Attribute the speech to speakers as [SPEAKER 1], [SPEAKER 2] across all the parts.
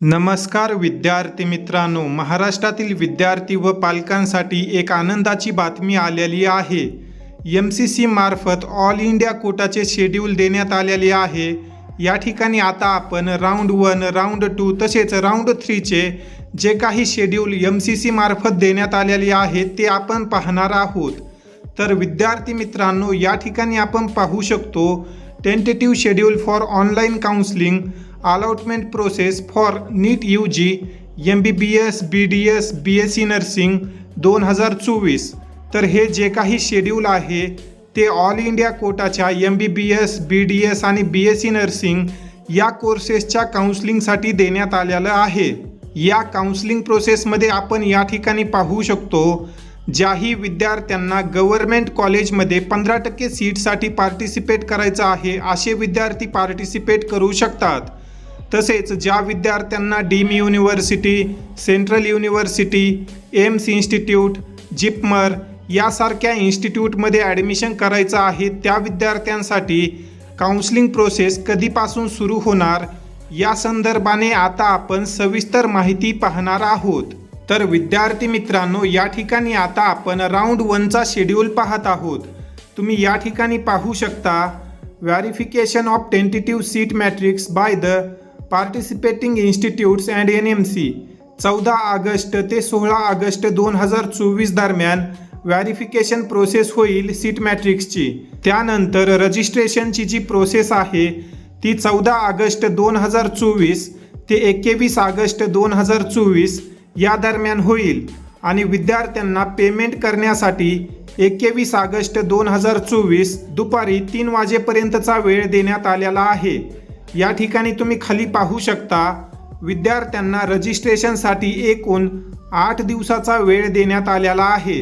[SPEAKER 1] नमस्कार विद्यार्थी मित्रांनो महाराष्ट्रातील विद्यार्थी व पालकांसाठी एक आनंदाची बातमी आलेली आहे. एम सी सी मार्फत ऑल इंडिया कोटाचे शेड्यूल देण्यात आलेले आहे. या ठिकाणी आता आपण राऊंड वन राऊंड टू तसेच राऊंड थ्रीचे जे काही शेड्यूल एम सी सी मार्फत देण्यात आलेले आहे ते आपण पाहणार आहोत. तर विद्यार्थी मित्रांनो या ठिकाणी आपण पाहू शकतो tentative schedule for online counselling allotment process for NEET U G M B B S B D S B S C nursing दोन हजार चोवीस. तर हे जे काही शेड्यूल आहे ते all India कोटाच्या M B B S B D S आणि बी एस सी नर्सिंग या कोर्सेसच्या काउन्सिलिंगसाठी देण्यात आलेलं आहे. या काउन्सिलिंग प्रोसेसमध्ये आपण या ठिकाणी पाहू शकतो ज्याही विद्यार्थ्यांना गव्हर्नमेंट कॉलेजमध्ये पंधरा टक्के सीटसाठी पार्टिसिपेट करायचं आहे असे विद्यार्थी पार्टिसिपेट करू शकतात. तसेच ज्या विद्यार्थ्यांना deem university central university AIIMS institute JIPMER यासारख्या इन्स्टिट्यूटमध्ये ॲडमिशन करायचं आहे त्या विद्यार्थ्यांसाठी काउन्सिलिंग प्रोसेस कधीपासून सुरू होणार? या संदर्भाने आता आपण सविस्तर माहिती पाहणार आहोत. तर विद्यार्थी मित्रांनो या ठिकाणी आता आपण राऊंड वनचा शेड्यूल पाहत आहोत. तुम्ही या ठिकाणी पाहू शकता verification of tentative seat matrix by the participating institutes and N M C चौदा ऑगस्ट ते सोळा ऑगस्ट दोन हजार चोवीस दरम्यान व्हॅरिफिकेशन प्रोसेस होईल सीट मॅट्रिक्सची. त्यानंतर रजिस्ट्रेशनची जी प्रोसेस आहे ती चौदा ऑगस्ट दोन हजार चोवीस ते एकवीस ऑगस्ट दोन हजार चोवीस या दरम्यान होईल आणि विद्यार्थ्यांना पेमेंट करण्यासाठी एकवीस ऑगस्ट दोन हजार चोवीस दुपारी तीन वाजेपर्यंतचा वेळ देण्यात आलेला आहे. या ठिकाणी तुम्ही खाली पाहू शकता विद्यार्थ्यांना रजिस्ट्रेशनसाठी एकूण आठ दिवसाचा वेळ देण्यात आलेला आहे.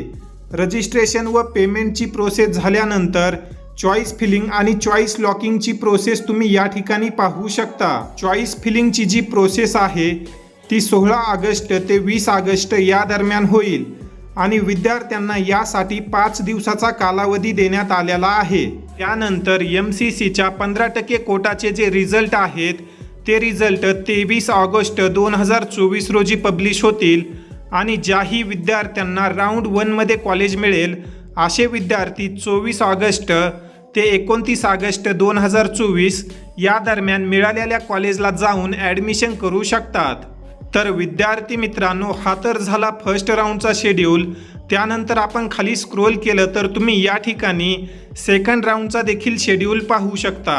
[SPEAKER 1] रजिस्ट्रेशन व पेमेंटची प्रोसेस झाल्यानंतर चॉईस फिलिंग आणि चॉईस लॉकिंगची प्रोसेस तुम्ही या ठिकाणी पाहू शकता. चॉईस फिलिंगची जी प्रोसेस आहे ती सोळा ऑगस्ट ते वीस ऑगस्ट या दरम्यान होईल आणि विद्यार्थ्यांना यासाठी पाच दिवसाचा कालावधी देण्यात आलेला आहे. त्यानंतर एम सी सीच्या पंधरा टक्के कोटाचे जे रिझल्ट आहेत ते रिझल्ट तेवीस ऑगस्ट दोन हजार चोवीस रोजी पब्लिश होतील आणि ज्याही विद्यार्थ्यांना राऊंड वनमध्ये कॉलेज मिळेल असे विद्यार्थी चोवीस ऑगस्ट ते एकोणतीस ऑगस्ट दोन हजार चोवीस या दरम्यान मिळालेल्या कॉलेजला जाऊन ॲडमिशन करू शकतात. तर विद्यार्थी मित्रांनो हा तर झाला फर्स्ट राऊंडचा शेड्यूल त्यानंतर आपण खाली स्क्रोल केलं तर तुम्ही या ठिकाणी सेकंड राऊंडचा देखील शेड्यूल पाहू शकता.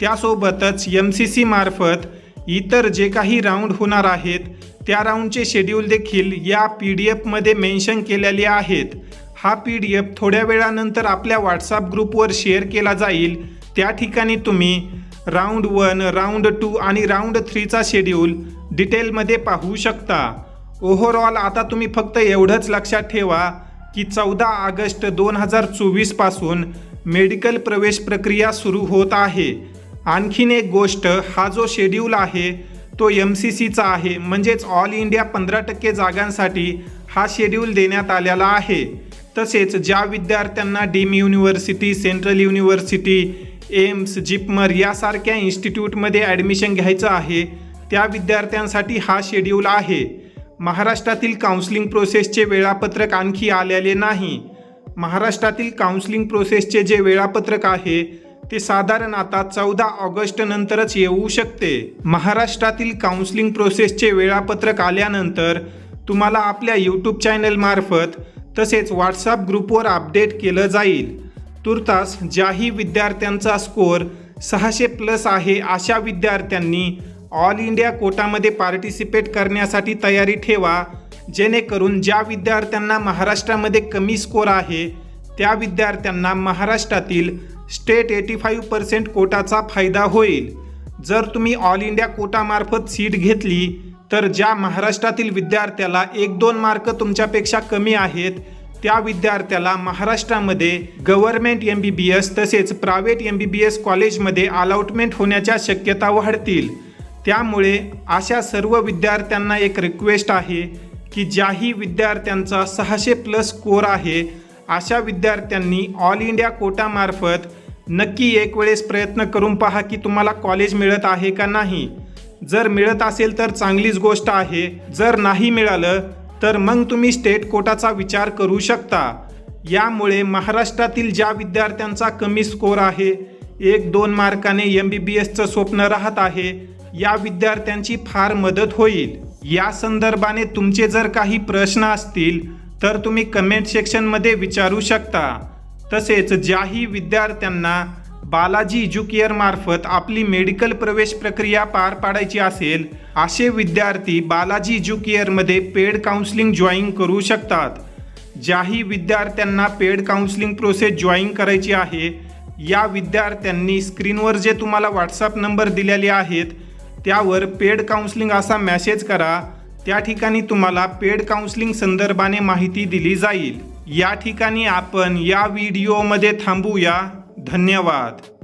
[SPEAKER 1] त्यासोबतच एम सी सी मार्फत इतर जे काही राऊंड होणार आहेत त्या राऊंडचे शेड्यूल देखील या पी डी एफमध्ये मेन्शन केलेले आहेत. हा पी डी एफ थोड्या वेळानंतर आपल्या व्हॉट्सअप ग्रुपवर शेअर केला जाईल. त्या ठिकाणी तुम्ही राऊंड वन राऊंड टू आणि राऊंड थ्रीचा शेड्यूल डिटेलमध्ये पाहू शकता. ओव्हरऑल आता तुम्ही फक्त एवढंच लक्षात ठेवा की चौदा ऑगस्ट दोन हजार चोवीसपासून मेडिकल प्रवेश प्रक्रिया सुरू होत आहे. आणखीन एक गोष्ट हा जो शेड्यूल आहे तो एम सी सीचा आहे. म्हणजेच ऑल इंडिया पंधरा टक्के जागांसाठी हा शेड्यूल देण्यात आलेला आहे. तसेच ज्या विद्यार्थ्यांना deem university central university AIIMS JIPMER यासारख्या इन्स्टिट्यूटमध्ये ॲडमिशन घ्यायचं आहे त्या विद्यार्थ्यांसाठी हा शेड्यूल आहे. महाराष्ट्रातील काउन्सिलिंग प्रोसेसचे वेळापत्रक आणखी आलेले नाही. महाराष्ट्रातील काउन्सिलिंग प्रोसेसचे जे वेळापत्रक आहे ते साधारण आता चौदा ऑगस्ट नंतरच येऊ शकते. महाराष्ट्रातील काउन्सिलिंग प्रोसेसचे वेळापत्रक आल्यानंतर तुम्हाला आपल्या यूट्यूब चॅनलमार्फत तसेच व्हॉट्सअप ग्रुपवर अपडेट केलं जाईल. तुर्तास ज्याही विद्यार्थ्यांचा स्कोअर सहाशे प्लस आहे अशा विद्यार्थ्यांनी ऑल इंडिया कोटामध्ये पार्टिसिपेट करण्यासाठी तयारी ठेवा जेणेकरून ज्या विद्यार्थ्यांना महाराष्ट्रामध्ये कमी स्कोअर आहे त्या विद्यार्थ्यांना महाराष्ट्रातील स्टेट एटी फाईव्ह पर्सेंट कोटाचा फायदा होईल. जर तुम्ही ऑल इंडिया कोटामार्फत सीट घेतली तर ज्या महाराष्ट्रातील विद्यार्थ्याला एक दोन मार्क तुमच्यापेक्षा कमी आहेत त्या विद्यार्थ्याला महाराष्ट्रामध्ये government M B B S तसेच private M B B S कॉलेजमध्ये अलॉटमेंट होण्याच्या शक्यता वाढतील. त्यामुळे अशा सर्व विद्यार्थ्यांना एक रिक्वेस्ट आहे की ज्याही विद्यार्थ्यांचा सहाशे प्लस स्कोअर आहे अशा विद्यार्थ्यांनी ऑल इंडिया कोटामार्फत नक्की एक वेळेस प्रयत्न करून पहा की तुम्हाला कॉलेज मिळत आहे का नाही. जर मिळत असेल तर चांगलीच गोष्ट आहे जर नाही मिळालं तर मग तुम्ही स्टेट कोटाचा विचार करू शकता. यामुळे महाराष्ट्रातील ज्या विद्यार्थ्यांचा कमी स्कोर आहे एक दोन मार्काने एम बी बी एसचं स्वप्न राहत आहे या विद्यार्थ्यांची फार मदत होईल. या संदर्भाने तुमचे जर काही प्रश्न असतील तर तुम्ही कमेंट सेक्शनमध्ये विचारू शकता. तसेच ज्याही विद्यार्थ्यांना बालाजी एज्युकेअर मार्फत आपली मेडिकल प्रवेश प्रक्रिया पार पाडायची असेल असे विद्यार्थी बालाजी एज्युकेअरमध्ये पेड काउन्सिलिंग जॉईन करू शकतात. ज्याही विद्यार्थ्यांना पेड काउन्सिलिंग प्रोसेस जॉईन करायची आहे या विद्यार्थ्यांनी स्क्रीनवर जे तुम्हाला व्हॉट्सअप नंबर दिलेले आहेत त्यावर पेड काउन्सिलिंग असा मॅसेज करा. त्या ठिकाणी तुम्हाला पेड काउन्सिलिंग संदर्भाने माहिती दिली जाईल. या ठिकाणी आपण या व्हिडिओमध्ये थांबूया. धन्यवाद.